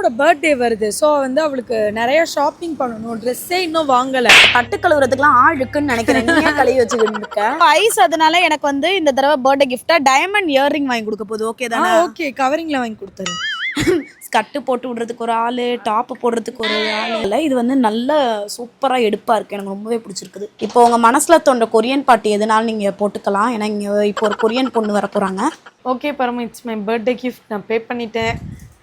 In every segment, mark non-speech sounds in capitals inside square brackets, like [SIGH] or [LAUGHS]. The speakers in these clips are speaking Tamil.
பரமோட பர்த்டே வருது. ஸோ வந்து அவளுக்கு நிறைய ஷாப்பிங் பண்ணணும். ட்ரெஸ்ஸே இன்னும் வாங்கலை. தட்டு கழுவுறதுக்குலாம் ஆள் இருக்குன்னு நினைக்கிறேன். நீயே கழுவி வச்சுக்கிட்டு இருக்க? ஐஸ் அதனால எனக்கு வந்து இந்த தடவை பர்த்டே கிஃப்டா டைமண்ட் இயர்ரிங் வாங்கி கொடுக்க போகுது. ஓகே தானே? ஓகே கவரிங்கில் வாங்கி கொடுத்தாரு. ஸ்கர்ட்டு போட்டு விடுறதுக்கு ஒரு ஆள் டாப்பு போடுறதுக்கு ஒரு ஆள். இல்லை இது வந்து நல்ல சூப்பராக எடுப்பாக இருக்குது எனக்கு ரொம்பவே பிடிச்சிருக்குது. இப்போ உங்கள் மனசில் தோன்ற கொரியன் பாட்டி எதுனாலும் நீங்கள் போட்டுக்கலாம். ஏன்னா இங்கே இப்போ ஒரு கொரியன் பொண்ணு வர போகிறாங்க ஓகே பரம இட்ஸ் மை பர்த்டே கிஃப்ட் நான் பே பண்ணிட்டேன்.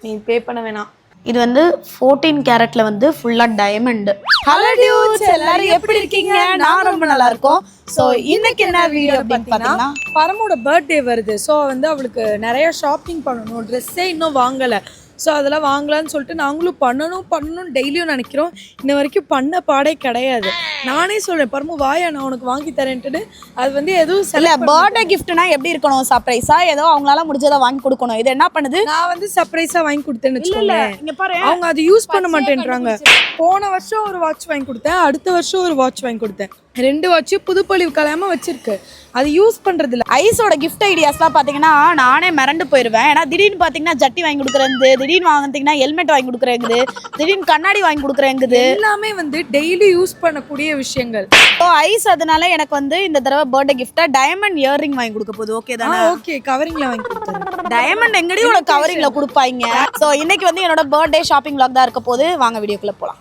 நீ பே பண்ண வேணாம். இது வந்து ஃபோர்டீன் கேரட்ல வந்து ஃபுல்லாக டைமண்ட் ஹலோ டியூட்ஸ் எல்லாரும் எப்படி இருக்கீங்க? நான் ரொம்ப நல்லா இருக்கோம். ஸோ இன்னைக்கு என்ன வீடியோ அப்படின்னு பார்த்தீங்கன்னா பரமோட பர்த்டே வருது. ஸோ வந்து அவளுக்கு நிறைய ஷாப்பிங் பண்ணணும். ட்ரெஸ்ஸே இன்னும் வாங்கலை. ஸோ அதெல்லாம் வாங்கலான்னு சொல்லிட்டு நாங்களும் பண்ணணும் பண்ணணும் டெய்லியும் நினைக்கிறோம். இன்ன வரைக்கும் பண்ண பாடே கிடையாது. நானே சொல்றேன் பரமு வாயா நான் உனக்கு வாங்கி தரேன்ட்டு அது வந்து எதுவும் பண்ண- பர்த்டே கிஃப்ட்னா எப்படி இருக்கணும்? சர்ப்ரைஸா ஏதோ அவங்களால முடிஞ்சதை வாங்கி கொடுக்கணும். இது என்ன பண்ணுது? நான் வந்து சர்ப்ரைஸா வாங்கி கொடுத்தேன்னு வச்சுக்கோங்களேன். அவங்க அது யூஸ் பண்ண மாட்டேன்றாங்க. போன வருஷம் ஒரு வாட்ச் வாங்கி கொடுத்தேன் அடுத்த வருஷம் ஒரு வாட்ச் வாங்கி கொடுத்தேன். ரெண்டு வாட்ச் புதுப்பொழிவு கலாம வச்சிருக்கு. அது யூஸ் பண்றது இல்ல ஐஸோட கிஃப்ட் ஐடியாஸ்லாம் பார்த்தீங்கன்னா நானே மிரண்டு போயிடுவேன் ஏன்னா திடீர்னு பார்த்தீங்கன்னா ஜட்டி வாங்கி கொடுக்குறது திடீர்னு வாங்கினீங்கன்னா ஹெல்மெட் வாங்கி கொடுக்குறேங்குது. திடீர்னு கண்ணாடி வாங்கி கொடுக்குறேங்குது. எல்லாமே வந்து டெய்லி யூஸ் பண்ணக்கூடிய விஷயங்கள். ஸோ ஐஸ் அதனால எனக்கு வந்து இந்த தடவை பர்த்டே கிஃப்டா டைமண்ட் இயர்ரிங் வாங்கி கொடுக்க போகுது. ஓகே தானே? ஓகே கவரிங்ல வாங்கி கொடுத்தாரு டைமண்ட் எங்கடி உனக்கு கவரிங்ல கொடுப்பாங்க? ஸோ இன்னைக்கு வந்து என்னோட பர்த்டே ஷாப்பிங் vlog தான் இருக்க போது வாங்க வீடியோக்குள்ள போலாம்.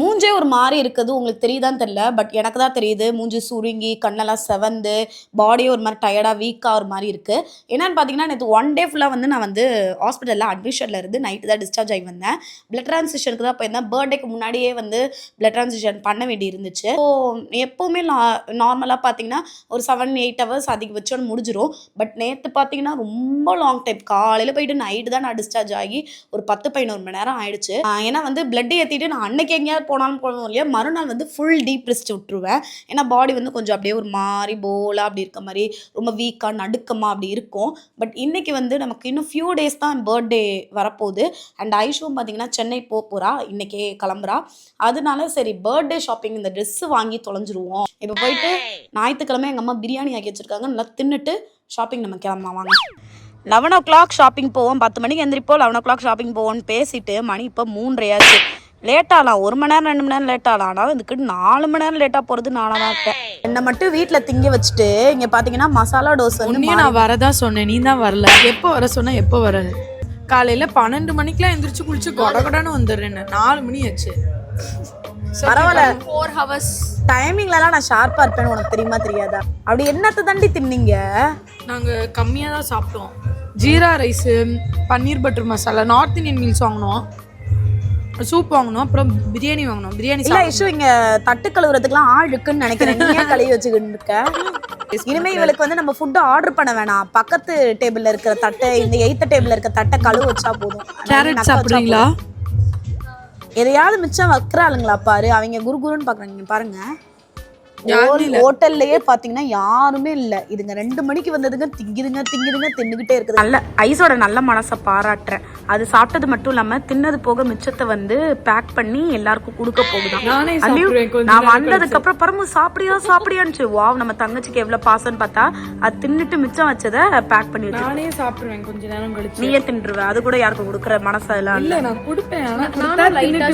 மூஞ்சே ஒரு மாதிரி இருக்குது உங்களுக்கு தெரியுதான்னு தெரியல பட் எனக்கு தான் தெரியுது. மூஞ்சி சுருங்கி கண்ணெல்லாம் செவந்து பாடியே ஒரு மாதிரி டயர்டாக வீக்காக ஒரு மாதிரி இருக்குது என்னென்னு பார்த்தீங்கன்னா நேற்று ஒன் டே ஃபுல்லாக வந்து நான் வந்து ஹாஸ்பிட்டலில் அட்மிஷனில் இருந்து நைட்டு தான் டிஸ்சார்ஜ் ஆகி வந்தேன். பிளட் ட்ரான்சிஷனுக்கு தான் போயிருந்தேன். பர்த்டேக்கு முன்னாடியே வந்து பிளட் ட்ரான்சிஷன் பண்ண வேண்டி இருந்துச்சு. ஸோ எப்போவுமே நார்மலாக பார்த்தீங்கன்னா ஒரு செவன் எயிட் ஹவர்ஸ் அதிகபட்சம் முடிஞ்சிடும் பட் நேற்று பார்த்தீங்கன்னா ரொம்ப லாங் டைம் காலையில் போயிட்டு நைட்டு தான் நான் டிஸ்சார்ஜ் ஆகி ஒரு பத்து பதினோரு மணி நேரம் ஆயிடுச்சு. ஏன்னா வந்து பிளட் ஏற்றிட்டு நான் அன்னைக்கு எங்கேயாவது போனாலும் போகணும் இல்லையா? மறுநாள் வந்து ஃபுல் டீப் ரெஸ்ட் விட்டுருவேன். ஏன்னா பாடி வந்து கொஞ்சம் அப்படியே ஒரு மாதிரி போலாக அப்படி இருக்க மாதிரி ரொம்ப வீக்காக நடுக்கமாக அப்படி இருக்கும். பட் இன்னைக்கு வந்து நமக்கு இன்னும் ஃபியூ டேஸ் தான் பர்த்டே வரப்போகுது. அண்ட் ஐஷுவும் பார்த்தீங்கன்னா சென்னை போக போகிறா இன்னைக்கே கிளம்புறா. அதனால சரி பர்த்டே ஷாப்பிங் இந்த ட்ரெஸ்ஸு வாங்கி தொலைஞ்சிருவோம். இப்போ போயிட்டு ஞாயிற்றுக்கிழமை எங்கள் அம்மா பிரியாணி ஆக்கி வச்சிருக்காங்க. நல்லா தின்னுட்டு ஷாப்பிங் நம்ம கிளம்பலாம் வாங்க. லெவன் ஓ கிளாக் ஷாப்பிங் போவோம். பத்து மணிக்கு எந்திரிப்போம். லெவன் ஓ கிளாக் ஷாப்பிங் போவோம்னு பேசிட்டு மணி இப்போ மூன்றையாச்சு லேட் ஆகலாம் ஒரு மணி நேரம் ரெண்டு மணி நேரம் லேட் ஆகலாம் ஆனால் இதுக்கு நாலு மணி நேரம் லேட்டாக போகிறது நானாக தான் இருக்கேன் என்னை மட்டும் வீட்டில் திங்க வச்சுட்டு இங்கே பார்த்தீங்கன்னா மசாலா டோஸ் வந்து நான் வரதா சொன்னேன். நீ தான் வரல. எப்போ வர சொன்ன எப்போ வர காலையில பன்னெண்டு மணிக்கெல்லாம் எந்திரிச்சு குளிச்சு கொடகொடன்னு வந்துடுறேன் நாலு மணி ஆச்சு. பரவாயில்ல. ஃபோர் ஹவர்ஸ் டைமிங்லலாம் நான் ஷார்ப்பாக இருப்பேன்னு உனக்கு தெரியுமா தெரியாதா? அப்படி என்னத்தை தாண்டி தின்னீங்க? நாங்க கம்மியா தான் சாப்பிட்டோம். Jeera rice paneer butter masala north Indian meals வாங்கினோம். சூப் வாங்கினோம் அப்புறம் பிரியாணி வாங்கினோம் பிரியாணி இல்ல இஷ்யூ இங்க தட்டு கழுவுறதுக்குலாம் ஆள் இருக்குன்னு நினைக்கிறேன். நீ ஏன் கழுவி வச்சுக்கிட்டு இருக்க? இனிமே இவளுக்கு வந்து நம்ம ஃபுட்டு ஆர்டர் பண்ண வேணாம். பக்கத்து டேபிள்ல இருக்கிற தட்டை இந்த எய்த்த டேபிள்ல இருக்க தட்டை கழுவு வச்சா போதும். கேரட் சாப்பிட்றீங்களா. எதையாவது மிச்சம் வைக்கிறாளுங்களா பாரு. அவங்க குரு குருன்னு பாக்குறாங்க பாருங்க. ஹோட்டல்லையே பாத்தீங்கன்னா யாருமே இல்ல. இதுங்க ரெண்டு மணிக்கு வந்ததுங்க திங்குதுங்க திங்குதுங்க தின்னுகிட்டே இருக்குது. நல்ல ஐஸோட நல்ல மனசை பாராட்டுறேன் அது சாப்பிட்டது மட்டும் இல்லாம தின்னது போக மிச்சத்தை வந்து பேக் பண்ணி எல்லாருக்கும் கொடுக்க போகுதான். நானே வந்ததுக்கு அப்புறம் பரமு சாப்பிடியா சாப்பிடியான்ச்சு வாவ் நம்ம தங்கச்சிக்கு எவ்வளவு பாசம்னு பார்த்தா அது தின்னுட்டு மிச்சம் வச்சதை பேக் பண்ணி நானே சாப்பிடுவேன் கொஞ்ச நேரம் கழிச்சு. நீயே தின்றுவ. அது கூட யாருக்கும் கொடுக்குற மனசு எல்லாம் இல்ல. நான் கொடுப்பேன். ஆனா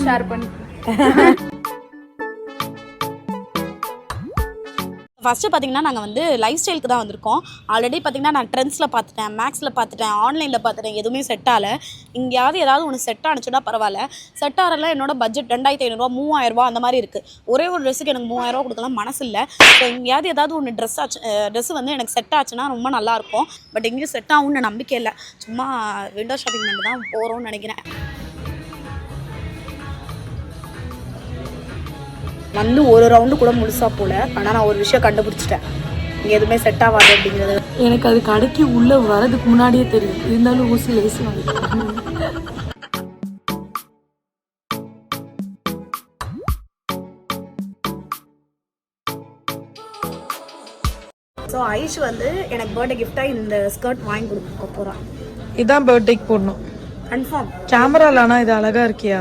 ஷேர் பண்ணி [LAUGHS] ஃபஸ்ட்டு பார்த்தீங்கன்னா நாங்கள் வந்து லைஃப் ஸ்டைலுக்கு தான் வந்திருக்கோம். ஆல்ரெடி பார்த்தீங்கன்னா நான் ட்ரெண்ட்ஸில் பார்த்துட்டேன் மேக்ஸில் பார்த்துட்டேன் ஆன்லைனில் பார்த்துட்டேன் எதுவுமே செட் ஆகலை. இங்கேயாவது ஏதாவது ஒன்று செட் ஆனிச்சுன்னா பரவாயில்ல. செட் ஆகல என்னோட பட்ஜெட் ரெண்டாயிரத்தி ஐநூறுரூவா மூவாயிரரூவா அந்த மாதிரி இருக்குது ஒரே ஒரு ட்ரெஸ்ஸுக்கு எனக்கு மூவாயிரரூவா கொடுக்கலாம் மனசு இல்லை. ஸோ எங்கேயாவது ஏதாவது ஒன்று ட்ரெஸ் ஆச்சு ட்ரெஸ் வந்து எனக்கு செட் ஆச்சுன்னா ரொம்ப நல்லாயிருக்கும் பட் எங்கேயும் செட் ஆகும்னு நம்பிக்கை இல்லை. சும்மா விண்டோ ஷாப்பிங் பண்ணி தான் போகிறோம்னு நினைக்கிறேன். வந்து ஒரு ரவுண்டு கூட முழுசாக போல. ஆனால் நான் ஒரு விஷயம் கண்டுபிடிச்சிட்டேன். இங்கே எதுவுமே செட் ஆகாது அப்படிங்கிறது. எனக்கு அது கடைக்கு உள்ள வரதுக்கு முன்னாடியே தெரியும் இருந்தாலும் ஊசி லேசி வாங்கிட்டேன் ஸோ ஐஷ் வந்து எனக்கு பர்த்டே கிஃப்டாக இந்த ஸ்கர்ட் வாங்கி கொடுக்க போகிறான் இதான் பர்த்டேக்கு போடணும். கன்ஃபார்ம் கேமரால ஆனா இது அழகா இருக்கியா?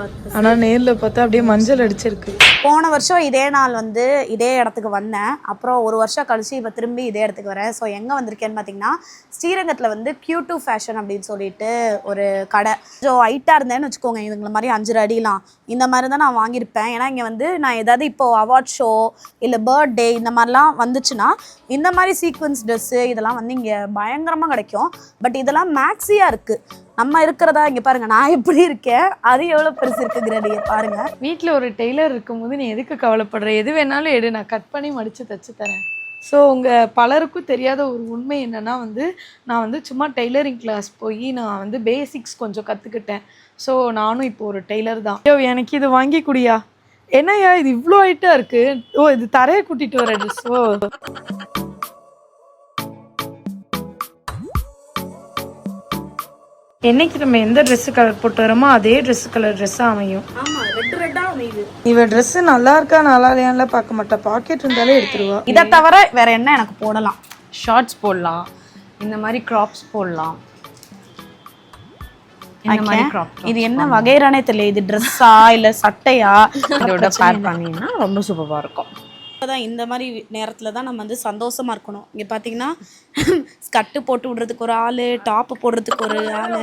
நேரில் பார்த்து ஆனா நேர்ல பார்த்தா அப்படியே மஞ்சள் அடிச்சிருக்கு. போன வருஷம் இதே நாள் வந்து இதே இடத்துக்கு வந்தேன். அப்புறம் ஒரு வருஷம் கழிச்சு இப்போ திரும்பி இதே இடத்துக்கு வரேன். ஸோ எங்கே வந்திருக்கேன்னு பார்த்தீங்கன்னா ஸ்ரீரங்கத்தில் வந்து கியூ டூ ஃபேஷன் அப்படின்னு சொல்லிட்டு ஒரு கடை. ஸோ ஹைட்டாக இருந்தேன்னு வச்சுக்கோங்க இதுங்களை மாதிரி அஞ்சு அடிலாம் இந்த மாதிரி தான் நான் வாங்கியிருப்பேன். ஏன்னா இங்கே வந்து நான் ஏதாவது இப்போ அவார்ட் ஷோ இல்லை பர்த்டே இந்த மாதிரிலாம் வந்துச்சுன்னா இந்த மாதிரி சீக்வன்ஸ் ட்ரெஸ்ஸு இதெல்லாம் வந்து இங்கே பயங்கரமாக கிடைக்கும். பட் இதெல்லாம் மேக்ஸியாக இருக்குது நம்ம இருக்கிறதா? இங்கே பாருங்க நான் எப்படி இருக்கேன்? அது எவ்வளோ பெருசு இருக்குங்கிற நீங்கள் பாருங்க. வீட்டில் ஒரு டெய்லர் இருக்கும்போது நீ எதுக்கு கவலைப்படுற? எது வேணாலும் எடு நான் கட் பண்ணி மடித்து தச்சு தரேன். ஸோ உங்கள் பலருக்கும் தெரியாத ஒரு உண்மை என்னென்னா வந்து நான் வந்து சும்மா டெய்லரிங் கிளாஸ் போய் நான் வந்து பேசிக்ஸ் கொஞ்சம் கற்றுக்கிட்டேன் ஸோ நானும் இப்போ ஒரு டெய்லர் தான். ஐயோ எனக்கு இது வாங்கி குடியா? என்னய்யா இது இவ்வளோ ஹைட்டாக இருக்குது ஓ இது தரையை கூட்டிகிட்டு வர ட்ரெஸ் ஓ? என்னைக்கு நம்ம எந்த Dress கலர் போட்டு வரோமோ அதே Dress கலர் ட்ரெஸ்ஸாக அமையும். ஆமாம் ரெட் ரெட்டாக அமையுது. இவ Dress நல்லா இருக்கா நல்லா இல்லையான்ல பார்க்க மாட்டா. பாக்கெட் இருந்தாலே எடுத்துருவா. இதை தவிர வேற என்ன எனக்கு போடலாம்? ஷார்ட்ஸ் போடலாம். இந்த மாதிரி கிராப்ஸ் போடலாம். இந்த மாதிரி கிராப் இது என்ன வகைரானே தெரியல. இது ட்ரெஸ்ஸா இல்ல சட்டையா? இதோட பேர் பண்ணீங்கன்னா ரொம்ப சூப்பராக இருக்கும். தான் இந்த மாதிரி நேரத்துல தான் நம்ம வந்து சந்தோஷமா இருக்கணும். இங்க பாத்தீங்கன்னா ஸ்கட்டு போட்டு விடுறதுக்கு ஒரு ஆளு டாப் போடுறதுக்கு ஒரு ஆளு.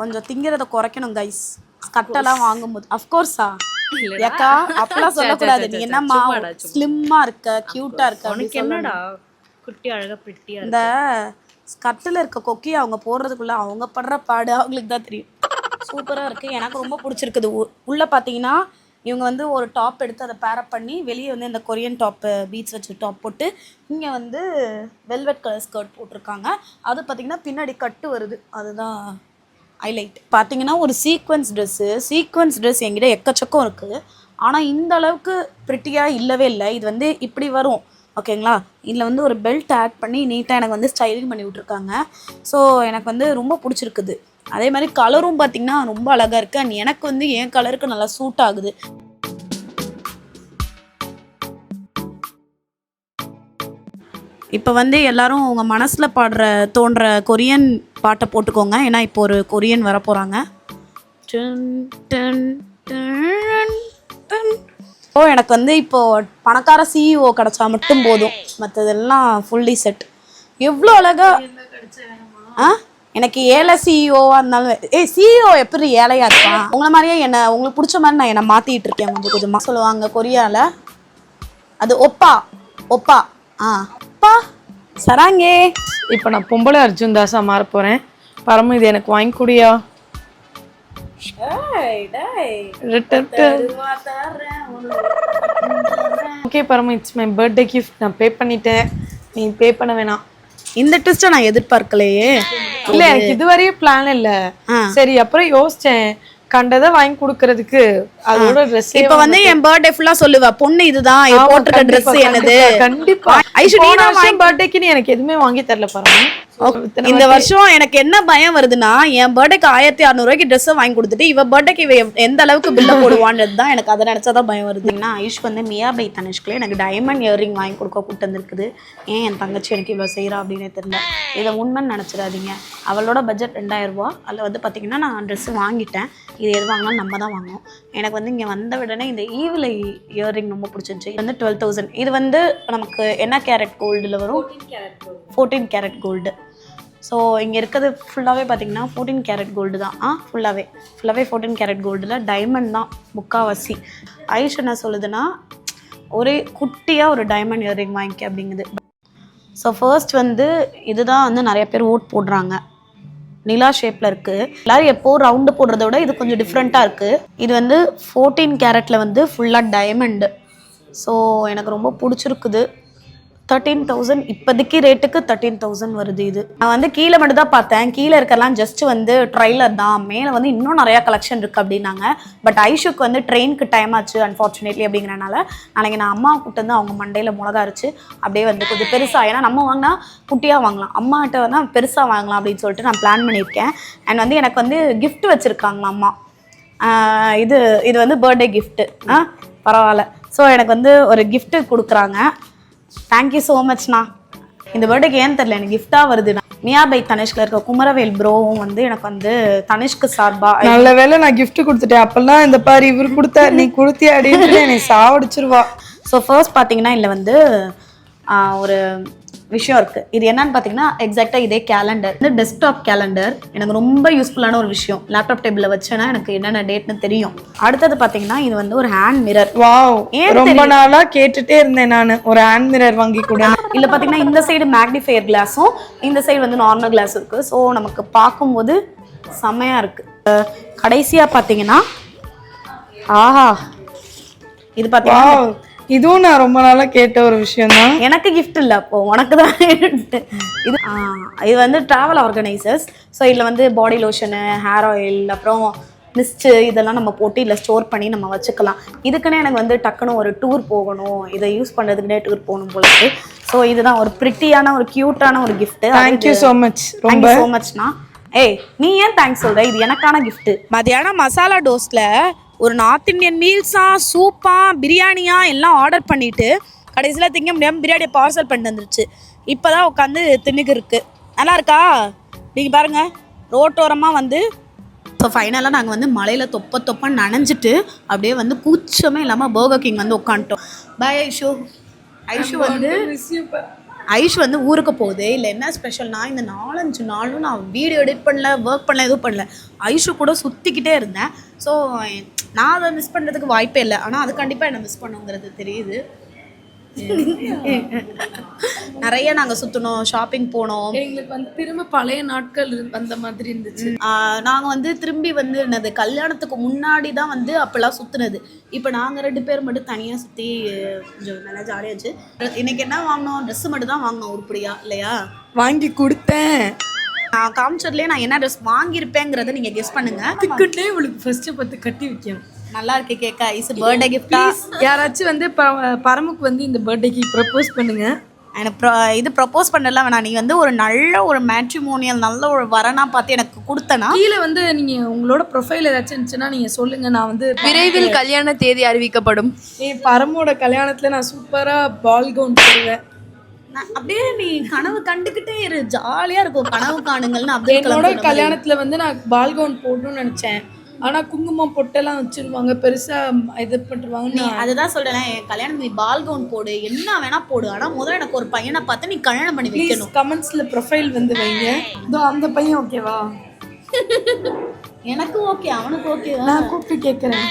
கொஞ்சம் திங்கிறத குறைக்கணும் கைஸ் ஸ்கட்டெல்லாம் வாங்கும்போது. அஃப்கோர்ஸா ஏக்கா அப்பெல்லாம் சொல்லக்கூடாது. நீ என்னம்மா ஸ்லிம்மா இருக்க கியூட்டா இருக்க உனக்கு என்னடா? குட்டி அழகா பிரிட்டியா இந்த ஸ்கர்ட்டில் இருக்க கொக்கி அவங்க போடுறதுக்குள்ள அவங்க படுற பாடு அவங்களுக்கு தான் தெரியும். சூப்பராக இருக்குது எனக்கு ரொம்ப பிடிச்சிருக்குது. உள்ள பார்த்தீங்கன்னா இவங்க வந்து ஒரு டாப் எடுத்து அதை பேரப் பண்ணி வெளியே வந்து இந்த கொரியன் டாப்பு பீட்ஸ் வச்சு டாப் போட்டு இங்கே வந்து வெல்வெட் கலர் ஸ்கர்ட் போட்டிருக்காங்க. அது பார்த்திங்கன்னா பின்னாடி கட்டு வருது. அதுதான் ஹைலைட் பார்த்தீங்கன்னா ஒரு சீக்வன்ஸ் ட்ரெஸ்ஸு சீக்வன்ஸ் ட்ரெஸ் என்கிட்ட எக்கச்சக்கம் இருக்குது ஆனால் இந்த அளவுக்கு ப்ரிட்டியாக இல்லவே இல்லை. இது வந்து இப்படி வரும். ஓகேங்களா இதில் வந்து ஒரு பெல்ட் ஆட் பண்ணி நீட்டாக எனக்கு வந்து ஸ்டைலிங் பண்ணி விட்ருக்காங்க ஸோ எனக்கு வந்து ரொம்ப பிடிச்சிருக்குது. அதே மாதிரி கலரும் பார்த்திங்கன்னா ரொம்ப அழகாக இருக்குது அண்ட் எனக்கு வந்து என் கலருக்கு நல்லா சூட் ஆகுது. இப்போ வந்து எல்லாரும் உங்கள் மனசில் பாடுற தோன்ற கொரியன் பாட்டை போட்டுக்கோங்க. ஏன்னா இப்போ ஒரு கொரியன் வர போகிறாங்க ஓ எனக்கு வந்து இப்போ பணக்கார சிஇஓ கிடைச்சா மட்டும் போதும். மற்றதெல்லாம் ஃபுல்லி செட் எவ்வளோ அழகா ஆ? எனக்கு ஏழை சிஇஓவாக இருந்தாலும் ஏய் சிஇஓ எப்படி ஏழையா இருப்பான்? உங்களை மாதிரியே என்ன உங்களுக்கு பிடிச்ச மாதிரி நான் என்னை மாற்றிட்டு இருக்கேன் கொஞ்சம் கொஞ்சமாக சொல்லுவாங்க கொரியாவில் அது ஒப்பா ஒப்பா. ஆ. ஒப்பா? சராங்கே. இப்போ நான் பொம்பளை அர்ஜுன் தாஸா மாற போறேன். பரம இது எனக்கு வாங்கி குடியா? ஓகே பரம இட்ஸ் மை பர்த்டே கிஃப்ட் நான் பே பண்ணிட்டேன். நீ பே பண்ண வேணாம். இந்த ட்விஸ்ட்டை நான் எதிர்பார்க்கலையே. இல்ல எனக்கு இதுவரையும் பிளான் இல்ல. சரி அப்புறம் யோசிச்சேன். கண்டதை வாங்கி கொடுக்கறதுக்கு அதோட ட்ரெஸ் இப்ப வந்து என் பர்த்டே ஃபுல்லா சொல்லுவ பொண்ணு இதுதான் இது போட்டிருக்க ட்ரெஸ் என்னது? கண்டிப்பா ஐஷு, நீ பர்த்டேக்கு நீ எனக்கு எதுவுமே வாங்கி தரல பாருங்க இந்த வருஷம் எனக்கு என்ன பயம் வருதுன்னா என் பர்த்டேக்கு ஆயிரத்தி அறநூறுவாய்க்கு ட்ரெஸ் வாங்கி கொடுத்துட்டு இவ பர்த்டேக்கு இவ எந்த அளவுக்கு பில்ல போடுவான்றது தான் எனக்கு அதை நினைச்சாதான் பயம் வருதுன்னா ஐஷ் வந்து மியா பை தனுஷ்குள்ள எனக்கு டைமண்ட் இயரிங் வாங்கி கொடுக்க கூட்டு வந்திருக்குது. ஏன் என் தங்கச்சி எனக்கு இவ்வளோ செய்கிறா அப்படின்னே தெரியல. இதை உண்மைன்னு நினச்சிடாதீங்க. அவளோட பட்ஜெட் ரெண்டாயிரம் ரூபா. அதில் வந்து பார்த்தீங்கன்னா நான் ட்ரெஸ் வாங்கிட்டேன். இது எது வாங்கினாலும் நம்ம தான் வாங்கணும் எனக்கு வந்து இங்கே வந்த உடனே இந்த ஈவிலை இயரிங் ரொம்ப பிடிச்சிருந்துச்சு. இது வந்து டுவெல் தௌசண்ட் இது வந்து நமக்கு என்ன கேரட் கோல்டில் வரும்? ஃபோர்டீன் கேரட் கோல்டு ஸோ இங்கே இருக்கிறது ஃபுல்லாகவே பார்த்தீங்கன்னா ஃபோர்டீன் கேரட் கோல்டு தான். ஆ ஃபுல்லாகவே ஃபுல்லாகவே ஃபோர்டீன் கேரட் கோல்டில் டைமண்ட் தான் முக்காவாசி. ஐஷ் என்ன சொல்லுதுன்னா ஒரே குட்டியாக ஒரு டைமண்ட் இயரிங் வாங்கிக்க அப்படிங்குது. ஸோ ஃபர்ஸ்ட் வந்து இதுதான் வந்து நிறைய பேர் ஓட் போடுறாங்க. நிலா ஷேப்பில் இருக்குது எல்லாரும் எப்போது ரவுண்டு போடுறத விட இது கொஞ்சம் டிஃப்ரெண்ட்டாக இருக்குது இது வந்து ஃபோர்டீன் கேரட்டில் வந்து ஃபுல்லாக டைமண்டு ஸோ எனக்கு ரொம்ப பிடிச்சிருக்குது. தேர்ட்டீன் தௌசண்ட் இப்போதைக்கு ரேட்டுக்கு தேர்ட்டீன் தௌசண்ட் வருது இது. நான் வந்து கீழே மட்டும் தான் பார்த்தேன். கீழே இருக்கலாம் ஜஸ்ட் வந்து ட்ரைலர் தான். மேலே வந்து இன்னும் நிறையா கலெக்ஷன் இருக்குது அப்படின்னாங்க. பட் ஐஷுக்கு வந்து ட்ரெயினுக்கு டைம் ஆச்சு அன்ஃபார்ச்சுனேட்லி அப்படிங்கிறனால. நாளைக்கு நான் அம்மா கூட்டு வந்து அவங்க மண்டையில் மிளகா அரைச்சு அப்படியே வந்து கொஞ்சம் பெருசாக ஏன்னா நம்ம வாங்கினா குட்டியாக வாங்கலாம். அம்மாட்ட வந்து பெருசாக வாங்கலாம் அப்படின்னு சொல்லிட்டு நான் பிளான் பண்ணியிருக்கேன். அண்ட் வந்து எனக்கு வந்து கிஃப்ட் வச்சுருக்காங்களா அம்மா. இது இது வந்து பர்த்டே கிஃப்ட்டு ஆ பரவாயில்ல. ஸோ எனக்கு வந்து ஒரு கிஃப்ட்டு கொடுக்குறாங்க. தேங்க்யூ ஸோ மச்ண்ணா இந்த பர்த்டேக்கு ஏன்னு தெரில எனக்கு கிஃப்டாக வருதுண்ணா மியா பை தனிஷ்கில் இருக்க குமரவேல் ப்ரோவும் வந்து எனக்கு வந்து தனிஷ்க்கு சார்பா நல்ல வேளை நான் gift கொடுத்துட்டேன். அப்பெல்லாம் இந்த பாரு இவர் கொடுத்த நீ கொடுத்தியா அப்படின்னு [LAUGHS] என்னை சாவடிச்சிருவா. ஸோ ஃபர்ஸ்ட் பார்த்தீங்கன்னா இதில் வந்து ஆஹ், ஒரு விஷயம் இருக்குது இது என்னன்னு பார்த்தீங்கன்னா எக்ஸாக்டாக இதே கேலண்டர் இந்த டெஸ்க்டாப் கேலண்டர் எனக்கு ரொம்ப யூஸ்ஃபுல்லான ஒரு விஷயம். லேப்டாப் டேபிளில் வச்சேன்னா எனக்கு என்னென்ன டேட்னு தெரியும். அடுத்தது பார்த்தீங்கன்னா இது வந்து ஒரு ஹேண்ட் மிரர் வாவ் ரொம்ப நாளா கேட்டுட்டே இருந்தேன் நான். ஒரு ஹேண்ட் மிரர் வாங்கி கொடு. இதில் பார்த்தீங்கன்னா இந்த சைடு மேக்னிஃபையர் கிளாஸும் இந்த சைடு வந்து நார்மல் கிளாஸ் இருக்குது ஸோ நமக்கு பார்க்கும்போது செம்மையாக இருக்குது கடைசியாக பார்த்தீங்கன்னா ஆஹா. இது பார்த்தீங்கன்னா இதுவும் நான் ரொம்ப நாளா கேட்ட ஒரு விஷயம் தான் எனக்கு gift இல்லை அப்போ. உனக்கு தான் இது இது வந்து ட்ராவல் ஆர்கனைசர்ஸ் ஸோ இதில் வந்து பாடி லோஷனு ஹேர் ஆயில் அப்புறம் மிஸ்ட்டு இதெல்லாம் நம்ம போட்டு இதில் ஸ்டோர் பண்ணி நம்ம வச்சுக்கலாம். இதுக்குன்னே எனக்கு வந்து டக்குன்னு ஒரு டூர் போகணும். இதை யூஸ் பண்ணுறதுக்குனே டூர் போகணும் போல இருக்கு. ஸோ இதுதான் ஒரு ப்ரிட்டியான ஒரு க்யூட்டான ஒரு gift thank you so much ரொம்ப ஸோ மச்ண்ணா ஏய் நீ ஏன் தேங்க்ஸ் சொல்ற? இது எனக்கான gift. மதியானம் மசாலா டோஸ்ட்ல ஒரு நார்த் இந்தியன் மீல்ஸா சூப்பா பிரியாணியா எல்லாம் ஆர்டர் பண்ணிட்டு கடைசியில் திங்க முடியாமல் பிரியாணியை பார்சல் பண்ணிட்டு வந்துருச்சு. இப்போ தான் உட்காந்து தின்னுக்கு இருக்கு. நல்லா இருக்கா? நீங்கள் பாருங்க. ரோட்டோரமாக வந்து ஸோ ஃபைனலாக நாங்கள் வந்து மலையில் தொப்ப தொப்ப நனைஞ்சிட்டு அப்படியே வந்து கூச்சமே இல்லாமல் பர்கர் கிங் வந்து உட்காந்துட்டோம். பாய் ஐஷு. ஐஷு வந்து ஐஷ் வந்து ஊருக்கு போகுது. இல்லை என்ன ஸ்பெஷல்னா இந்த நாலஞ்சு நாளும் நான் வீடியோ எடிட் பண்ணல ஒர்க் பண்ணல எதுவும் பண்ணல. ஐஷு கூட சுற்றிக்கிட்டே இருந்தேன். ஸோ நான் அதை மிஸ் பண்ணுறதுக்கு வாய்ப்பே இல்லை. ஆனால் அது கண்டிப்பாக என்னை மிஸ் பண்ணுங்கிறது தெரியுது. [LAUGHS] நிறைய நாங்கள் சுற்றினோம் ஷாப்பிங் போனோம். எங்களுக்கு வந்து திரும்ப பழைய நாட்கள் வந்த மாதிரி இருந்துச்சு. நாங்கள் வந்து திரும்பி வந்து என்னது கல்யாணத்துக்கு முன்னாடி தான் வந்து அப்போல்லாம் சுற்றுனது இப்போ நாங்கள் ரெண்டு பேர் மட்டும் தனியாக சுற்றி கொஞ்சம் நல்லா ஜாலியாச்சு இன்னைக்கு என்ன வாங்கினோம்? ட்ரெஸ்ஸு மட்டும் தான் வாங்கினோம் உருப்படியா இல்லையா? வாங்கி கொடுத்தேன். நான் காமிச்சதுலேயே நான் என்ன ட்ரெஸ் வாங்கியிருப்பேங்கிறத நீங்கள் கெஸ் பண்ணுங்க. அதுக்கிட்டே இவளுக்கு ஃபர்ஸ்ட் பத்து கட்டி வைக்கணும். நல்லா இருக்கு கேட்க ஐஸ் பர்த்டே கிஃப்டா யாராச்சும் வந்து பரமுக்கு வந்து இந்த பர்த்டேக்கு ப்ரப்போஸ் பண்ணுங்க. எனக்கு இது ப்ரப்போஸ் பண்ணலாம் வேணாம். நீ வந்து ஒரு நல்ல ஒரு மேட்ரிமோனியல் நல்ல ஒரு வரனா பார்த்து எனக்கு கொடுத்தனா? கீழே வந்து நீங்க உங்களோட ப்ரொஃபைல் ஏதாச்சும் இருந்துச்சுன்னா நீங்க சொல்லுங்க. நான் வந்து விரைவில் கல்யாண தேதி அறிவிக்கப்படும். என் பரமோட கல்யாணத்துல நான் சூப்பரா பால் கவுன் போடுவேன். நான் அப்படியே நீ கனவு கண்டுக்கிட்டே இரு. ஜாலியா இருக்கும். கனவு காணுங்கள்னு அப்படியே என்னோட கல்யாணத்துல வந்து நான் பால் கவுன் போடணும்னு நினைச்சேன். ஆனா குங்குமம் பொட்டெல்லாம் வச்சிருவாங்க பெருசா இது பண்ணிருவாங்க நீ அதுதான் சொல்றேன் என் கல்யாணம் நீ பால் கவுன் போடு என்ன வேணா போடு ஆனா முதல்ல எனக்கு ஒரு பையனை பார்த்து நீ கல்யாணம் பண்ணி வைக்கணும். கமெண்ட்ஸ்ல ப்ரொஃபைல் வந்து வைங்க. இதோ அந்த பையன் ஓகேவா [LAUGHS] எனக்கு ஓகே அவனுக்கு ஓகே நான் கூப்பிட்டு கேட்குறேன்